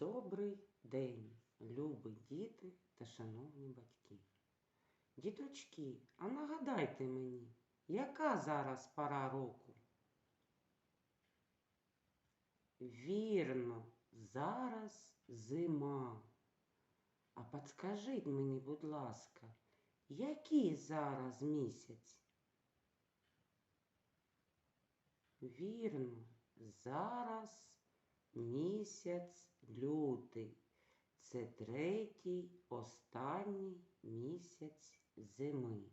Добрий день, любі діти та шановні батьки. Діточки, а нагадайте мені, яка зараз пора року? Вірно, зараз зима. А подскажіть мені, будь ласка, який зараз місяць? Вірно, зараз місяць лютий. Це третій, останній місяць зими.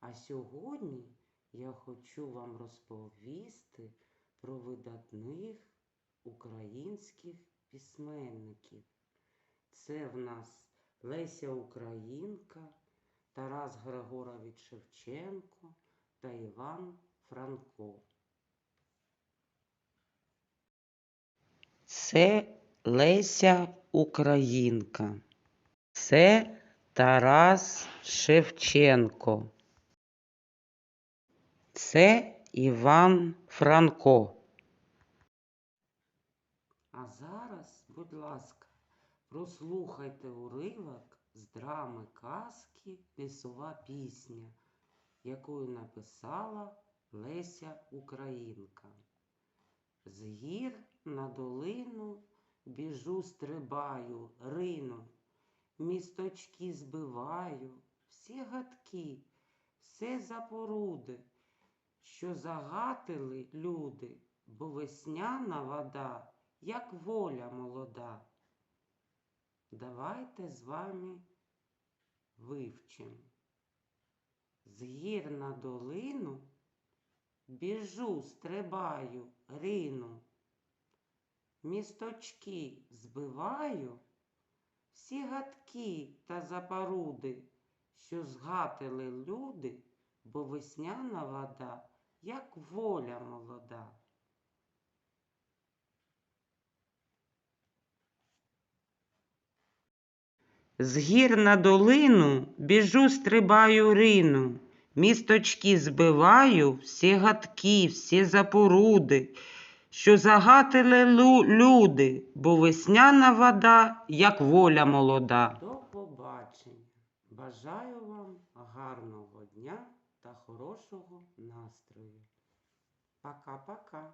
А сьогодні я хочу вам розповісти про видатних українських письменників. Це в нас Леся Українка, Тарас Григорович Шевченко та Іван Франко. Це Леся Українка. Це Тарас Шевченко. Це Іван Франко. А зараз, будь ласка, прослухайте уривок з драми казки Лісова пісня, якою написала Леся Українка. Гір на долину біжу, стрибаю, рину, місточки збиваю, всі гадки, все запоруди, що загатили люди, бо весняна вода, як воля молода. Давайте з вами вивчимо. З гір на долину біжу, стрибаю, рину, місточки збиваю, всі гадки та запоруди, що згатили люди, бо весняна вода, як воля молода. З гір на долину біжу, стрибаю рину, місточки збиваю, всі гадки, всі запоруди, що загатили лю- люди, бо весняна вода, як воля молода. До побачення. Бажаю вам гарного дня та хорошого настрою. Пока-пока.